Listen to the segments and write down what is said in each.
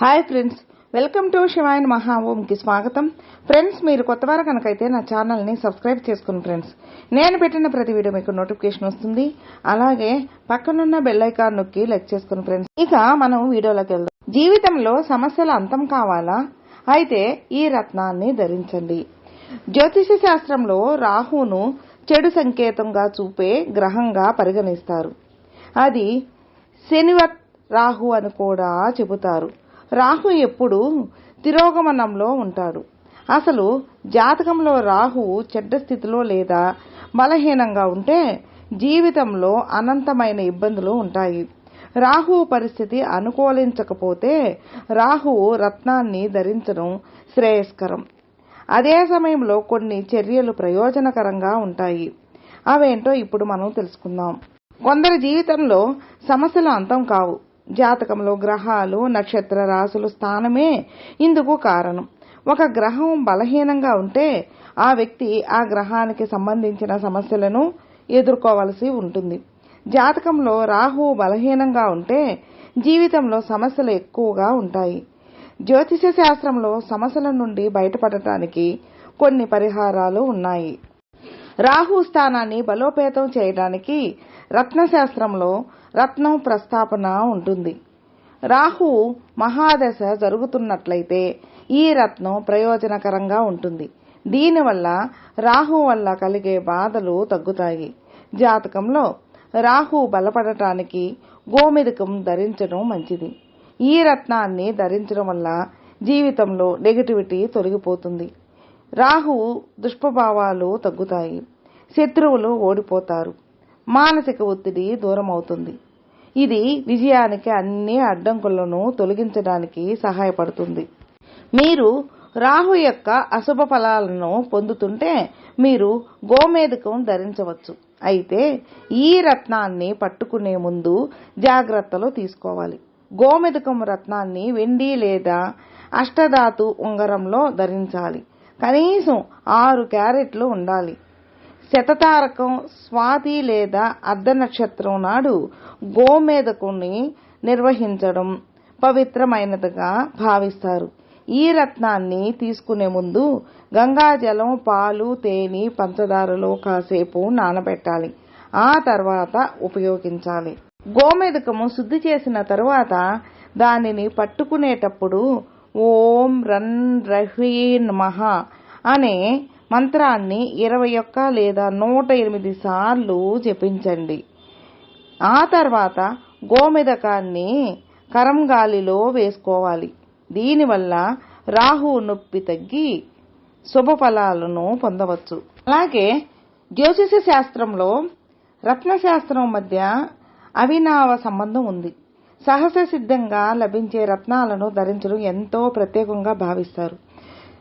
Hi friends welcome to Shivayan మహా ఓంకి స్వాగతం. ఫ్రెండ్స్ మీరు కొత్తవారు కనుకైతే నా ఛానల్ని సబ్స్క్రైబ్ చేసుకుని ఫ్రెండ్స్. నేను పెట్టిన ప్రతి వీడియో మీకు నోటిఫికేషన్ వస్తుంది. అలాగే పక్కనున్న బెల్ ఐకాన్ నొక్కి లైక్ చేసుకుని ఫ్రెండ్స్. ఇక మనం వీడియోలోకి వెళ్దాం. జీవితంలో సమస్యల అంతం కావాలా? అయితే ఈ రత్నాన్ని ధరించండి. జ్యోతిష శాస్త్రంలో రాహును చెడు సంకేతంగా చూపే గ్రహంగా పరిగణిస్తారు. అది శనివత్ రాహు అని కూడా చెబుతారు. రాహు ఎప్పుడు తిరోగమనంలో ఉంటాడు అసలు జాతకంలో రాహు చెడ్డ స్థితిలో లేదా బలహీనంగా ఉంటే జీవితంలో అనంతమైన ఇబ్బందులు ఉంటాయి. రాహు పరిస్థితి అనుకూలించకపోతే రాహువు రత్నాన్ని ధరించడం శ్రేయస్కరం. అదే సమయంలో కొన్ని చర్యలు ప్రయోజనకరంగా ఉంటాయి. అవేంటో ఇప్పుడు మనం తెలుసుకుందాం. కొందరి జీవితంలో సమస్యలు అంతం కావు. జాతకంలో గ్రహాలు నక్షత్ర రాశులు స్థానమే ఇందుకు కారణం. ఒక గ్రహం బలహీనంగా ఉంటే ఆ వ్యక్తి ఆ గ్రహానికి సంబంధించిన సమస్యలను ఎదుర్కోవలసి ఉంటుంది. జాతకంలో రాహు బలహీనంగా ఉంటే జీవితంలో సమస్యలు ఎక్కువగా ఉంటాయి. జ్యోతిష శాస్త్రంలో సమస్యల నుండి బయటపడటానికి కొన్ని పరిహారాలు ఉన్నాయి. రాహు స్థానాన్ని బలోపేతం చేయడానికి రత్నశాస్త్రంలో రత్నం ప్రస్తాపన ఉంటుంది. రాహు మహాదశ జరుగుతున్నట్లయితే ఈ రత్నం ప్రయోజనకరంగా ఉంటుంది. దీనివల్ల రాహు వల్ల కలిగే బాధలు తగ్గుతాయి. జాతకంలో రాహు బలపడటానికి గోమెదకం ధరించడం మంచిది. ఈ రత్నాన్ని ధరించడం వల్ల జీవితంలో నెగటివిటీ తొలగిపోతుంది. రాహు దుష్ప్రభావాలు తగ్గుతాయి. శత్రువులు ఓడిపోతారు. మానసిక ఒత్తిడి దూరం అవుతుంది ఇది విజయానికి అన్ని అడ్డంకులను తొలగించడానికి సహాయపడుతుంది. మీరు రాహు యొక్క అశుభ ఫలాలను పొందుతుంటే మీరు గోమేధకం ధరించవచ్చు. అయితే ఈ రత్నాన్ని పట్టుకునే ముందు జాగ్రత్తలు తీసుకోవాలి. గోమెదకం రత్నాన్ని వెండి లేదా అష్టధాతు ఉంగరంలో ధరించాలి. కనీసం ఆరు క్యారెట్లు ఉండాలి. శతతారకం స్వాతి లేదా అర్ధ నక్షత్రం నాడు గోమేదకుని నిర్వహించడం పవిత్రమైనదిగా భావిస్తారు. ఈ రత్నాన్ని తీసుకునే ముందు గంగాజలం పాలు తేనె పంచదారలో కాసేపు నానబెట్టాలి. ఆ తర్వాత ఉపయోగించాలి. గోమేదకము శుద్ధి చేసిన తరువాత దానిని పట్టుకునేటప్పుడు ఓం రన్ రహీన్ మహా అనే మంత్రాన్ని ఇరవై ఒక్క లేదా నూట ఎనిమిది సార్లు జపించండి. ఆ తర్వాత గోమెదకాన్ని కరంగాలిలో వేసుకోవాలి. దీనివల్ల రాహు నొప్పి తగ్గి శుభ ఫలాలను పొందవచ్చు. అలాగే జ్యోతిష శాస్త్రంలో రత్నశాస్త్రం మధ్య అవినావ సంబంధం ఉంది. సహజ సిద్ధంగా లభించే రత్నాలను ధరించడం ఎంతో ప్రత్యేకంగా భావిస్తారు.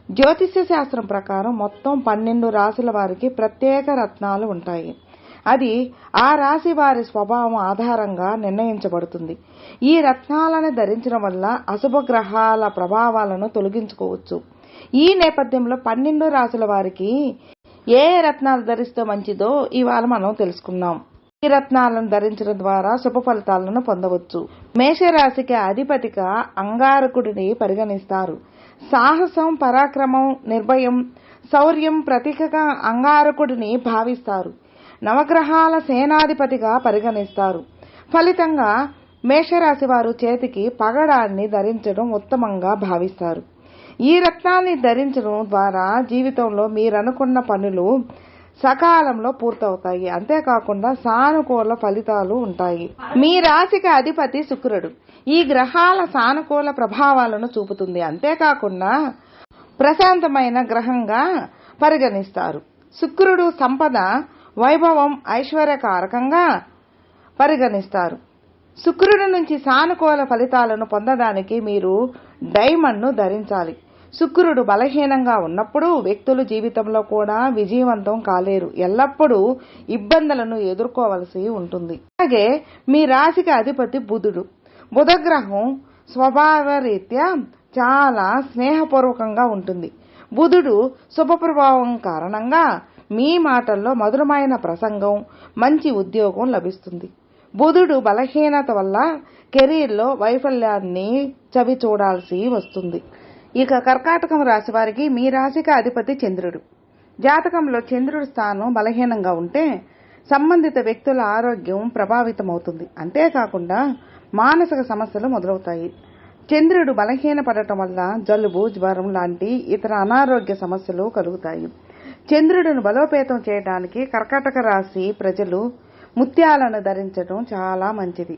జ్యోతిష్య శాస్త్రం ప్రకారం మొత్తం పన్నెండు రాశుల వారికి ప్రత్యేక రత్నాలు ఉంటాయి. అది ఆ రాశి వారి స్వభావం ఆధారంగా నిర్ణయించబడుతుంది. ఈ రత్నాలను ధరించడం వల్ల అశుభ గ్రహాల ప్రభావాలను తొలగించుకోవచ్చు. ఈ నేపథ్యంలో పన్నెండు రాశుల వారికి ఏ రత్నాలు ధరిస్తే మంచిదో ఇవాళ మనం తెలుసుకుందాం. ఈ రత్నాలను ధరించడం ద్వారా శుభ ఫలితాలను పొందవచ్చు. మేషరాశికి అధిపతిగా అంగారకుడిని పరిగణిస్తారు. సాహసం పరాక్రమం నిర్భయం శౌర్యం ప్రతీకగా అంగారకుడిని భావిస్తారు. నవగ్రహాల సేనాధిపతిగా పరిగణిస్తారు. ఫలితంగా మేషరాశి వారు చేతికి పగడాన్ని ధరించడం ఉత్తమంగా భావిస్తారు. ఈ రత్నాన్ని ధరించడం ద్వారా జీవితంలో మీరనుకున్న పనులు సకాలంలో పూర్తవుతాయి. అంతేకాకుండా సానుకూల ఫలితాలు ఉంటాయి. మీ రాశికి అధిపతి శుక్రుడు. ఈ గ్రహాల సానుకూల ప్రభావాలను చూపుతుంది. అంతేకాకుండా ప్రశాంతమైన గ్రహంగా పరిగణిస్తారు. శుక్రుడు సంపద వైభవం ఐశ్వర్యకారకంగా పరిగణిస్తారు. శుక్రుడి నుంచి సానుకూల ఫలితాలను పొందడానికి మీరు డైమండ్ను ధరించాలి. శుక్రుడు బలహీనంగా ఉన్నప్పుడు వ్యక్తులు జీవితంలో కూడా విజయవంతం కాలేరు. ఎల్లప్పుడూ ఇబ్బందులను ఎదుర్కోవలసి ఉంటుంది. అలాగే మీ రాశికి అధిపతి బుధుడు. బుధగ్రహం స్వభావరీత్యా చాలా స్నేహపూర్వకంగా ఉంటుంది. బుధుడు శుభప్రభావం కారణంగా మీ మాటల్లో మధురమైన ప్రసంగం మంచి ఉద్యోగం లభిస్తుంది. బుధుడు బలహీనత వల్ల కెరీర్లో వైఫల్యాన్ని చవి చూడాల్సి వస్తుంది. ఇక కర్కాటకం రాశి వారికి మీ రాశికి అధిపతి చంద్రుడు. జాతకంలో చంద్రుడి స్థానం బలహీనంగా ఉంటే సంబంధిత వ్యక్తుల ఆరోగ్యం ప్రభావితమవుతుంది. అంతేకాకుండా మానసిక సమస్యలు మొదలవుతాయి. చంద్రుడు బలహీనపడటం వల్ల జలుబు జ్వరం లాంటి ఇతర అనారోగ్య సమస్యలు కలుగుతాయి. చంద్రుడిని బలోపేతం చేయడానికి కర్కాటక రాశి ప్రజలు ముత్యాలను ధరించడం చాలా మంచిది.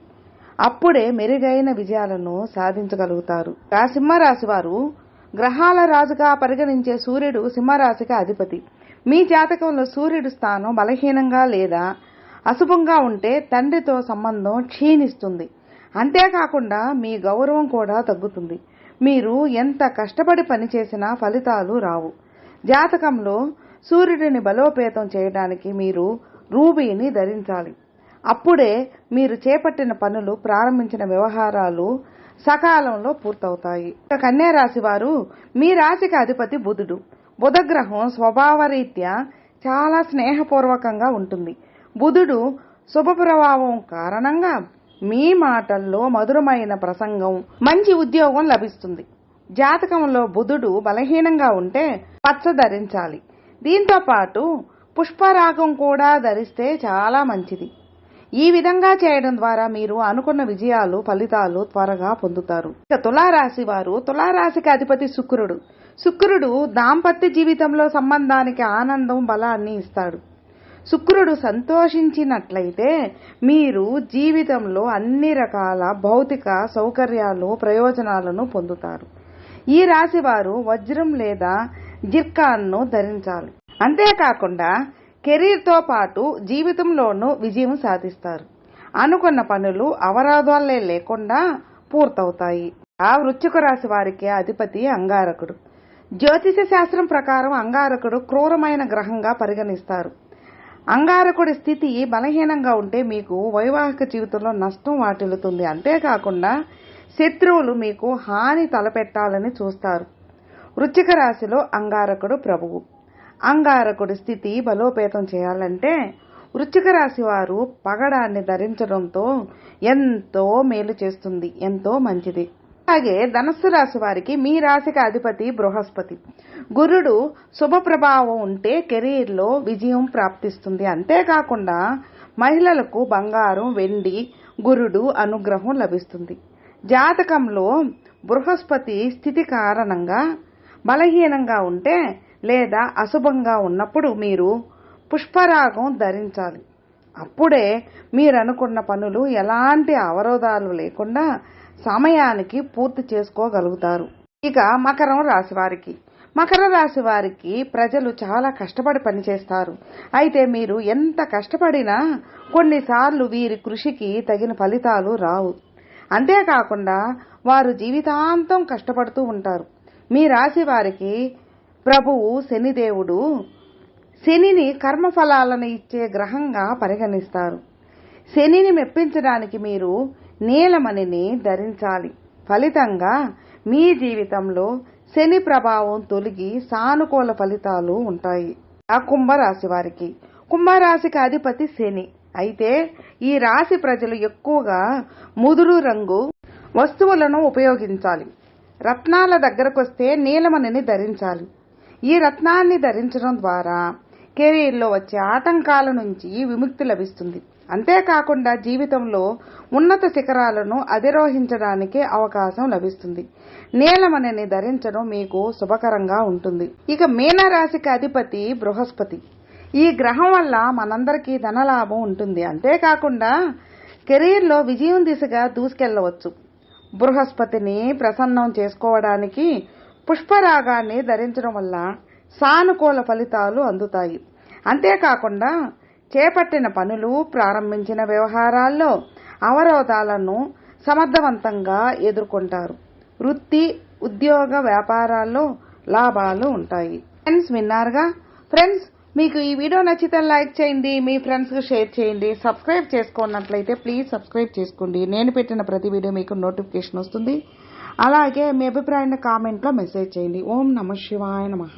అప్పుడే మెరుగైన విజయాలను సాధించగలుగుతారు. ఆ సింహరాశి వారు గ్రహాల రాజుగా పరిగణించే సూర్యుడు సింహరాశికి అధిపతి. మీ జాతకంలో సూర్యుడు స్థానం బలహీనంగా లేదా అశుభంగా ఉంటే తండ్రితో సంబంధం క్షీణిస్తుంది. అంతేకాకుండా మీ గౌరవం కూడా తగ్గుతుంది. మీరు ఎంత కష్టపడి పనిచేసినా ఫలితాలు రావు. జాతకంలో సూర్యుడిని బలోపేతం చేయడానికి మీరు రూబీని ధరించాలి. అప్పుడే మీరు చేపట్టిన పనులు ప్రారంభించిన వ్యవహారాలు సకాలంలో పూర్తవుతాయి. ఇక కన్యా రాశి వారు మీ రాశికి అధిపతి బుధుడు. బుధగ్రహం స్వభావరీత్యా చాలా స్నేహపూర్వకంగా ఉంటుంది. బుధుడు శుభ ప్రభావం కారణంగా మీ మాటల్లో మధురమైన ప్రసంగం మంచి ఉద్యోగం లభిస్తుంది. జాతకంలో బుధుడు బలహీనంగా ఉంటే పచ్చ ధరించాలి. దీంతో పాటు పుష్పరాగం కూడా ధరిస్తే చాలా మంచిది. ఈ విధంగా చేయడం ద్వారా మీరు అనుకున్న విజయాలు ఫలితాలు త్వరగా పొందుతారు. ఇక తులారాశి వారు తులారాశికి అధిపతి శుక్రుడు. శుక్రుడు దాంపత్య జీవితంలో సంబంధానికి ఆనందం బలాన్ని ఇస్తాడు. శుక్రుడు సంతోషించినట్లయితే మీరు జీవితంలో అన్ని రకాల భౌతిక సౌకర్యాలు ప్రయోజనాలను పొందుతారు. ఈ రాశి వారు వజ్రం లేదా జిర్కాన్ను ధరించాలి. అంతేకాకుండా కెరీర్తో పాటు జీవితంలోనూ విజయం సాధిస్తారు. అనుకున్న పనులు అవరాధాలే లేకుండా పూర్తవుతాయి. ఆ వృశ్చిక రాశి వారికి అధిపతి అంగారకుడు. జ్యోతిష శాస్త్రం ప్రకారం అంగారకుడు క్రూరమైన గ్రహంగా పరిగణిస్తారు. అంగారకుడి స్థితి బలహీనంగా ఉంటే మీకు వైవాహిక జీవితంలో నష్టం వాటిల్లుతుంది. అంతేకాకుండా శత్రువులు మీకు హాని తలపెట్టాలని చూస్తారు. వృచ్చిక రాశిలో అంగారకుడు ప్రభువు. అంగారకుడి స్థితి బలోపేతం చేయాలంటే వృచ్చిక రాశి వారు పగడాన్ని ధరించడంతో ఎంతో మేలు చేస్తుంది. ఎంతో మంచిది. అలాగే ధనస్సు రాశి వారికి మీ రాశికి అధిపతి బృహస్పతి. గురుడు శుభ ప్రభావం ఉంటే కెరీర్లో విజయం ప్రాప్తిస్తుంది. అంతేకాకుండా మహిళలకు బంగారం వెండి గురుడు అనుగ్రహం లభిస్తుంది. జాతకంలో బృహస్పతి స్థితి కారణంగా బలహీనంగా ఉంటే లేదా అశుభంగా ఉన్నప్పుడు మీరు పుష్పరాగం ధరించాలి. అప్పుడే మీరు అనుకున్న పనులు ఎలాంటి అవరోధాలు లేకుండా సమయానికి పూర్తి చేసుకోగలుగుతారు. ఇక మకరం రాశి వారికి. మకర రాశి వారికి ప్రజలు చాలా కష్టపడి పనిచేస్తారు. అయితే మీరు ఎంత కష్టపడినా కొన్నిసార్లు వీరి కృషికి తగిన ఫలితాలు రావు. అంతేకాకుండా వారు జీవితాంతం కష్టపడుతూ ఉంటారు. మీ రాశి వారికి ప్రభువు శనిదేవుడు శనిని కర్మఫలాలను ఇచ్చే గ్రహంగా పరిగణిస్తారు. శనిని మెప్పించడానికి మీరు నీలమణిని ధరించాలి. ఫలితంగా మీ జీవితంలో శని ప్రభావం తొలగి సానుకూల ఫలితాలు ఉంటాయి. ఆ కుంభరాశి వారికి. కుంభరాశికి అధిపతి శని. అయితే ఈ రాశి ప్రజలు ఎక్కువగా ముదురు రంగు వస్తువులను ఉపయోగించాలి. రత్నాల దగ్గరకొస్తే నీలమణిని ధరించాలి. ఈ రత్నాన్ని ధరించడం ద్వారా కెరీర్లో వచ్చే ఆటంకాల నుంచి విముక్తి లభిస్తుంది. అంతేకాకుండా జీవితంలో ఉన్నత శిఖరాలను అధిరోహించడానికి అవకాశం లభిస్తుంది. నీలమణిని ధరించడం మీకు శుభకరంగా ఉంటుంది. ఇక మీనరాశికి అధిపతి బృహస్పతి. ఈ గ్రహం వల్ల మనందరికీ ధనలాభం ఉంటుంది. అంతేకాకుండా కెరీర్లో విజయం దిశగా దూసుకెళ్ళవచ్చు బృహస్పతిని ప్రసన్నం చేసుకోవడానికి పుష్పరాగాన్ని ధరించడం వల్ల సానుకూల ఫలితాలు అందుతాయి. అంతేకాకుండా చేపట్టిన పనులు ప్రారంభించిన వ్యవహారాల్లో అవరోధాలను సమర్థవంతంగా ఎదుర్కొంటారు. వృత్తి ఉద్యోగ వ్యాపారాల్లో లాభాలు ఉంటాయి. ఫ్రెండ్స్ విన్నారుగా? ఫ్రెండ్స్ మీకు ఈ వీడియో నచ్చితే లైక్ చేయండి మీ ఫ్రెండ్స్కి షేర్ చేయండి సబ్స్క్రైబ్ చేసుకున్నట్లయితే ప్లీజ్ సబ్స్క్రైబ్ చేసుకోండి. నేను పెట్టిన ప్రతి వీడియో మీకు నోటిఫికేషన్ వస్తుంది. అలాగే మీ అభిప్రాయాన్ని కామెంట్లో మెసేజ్ చేయండి. ఓం నమ శివాయ నమః.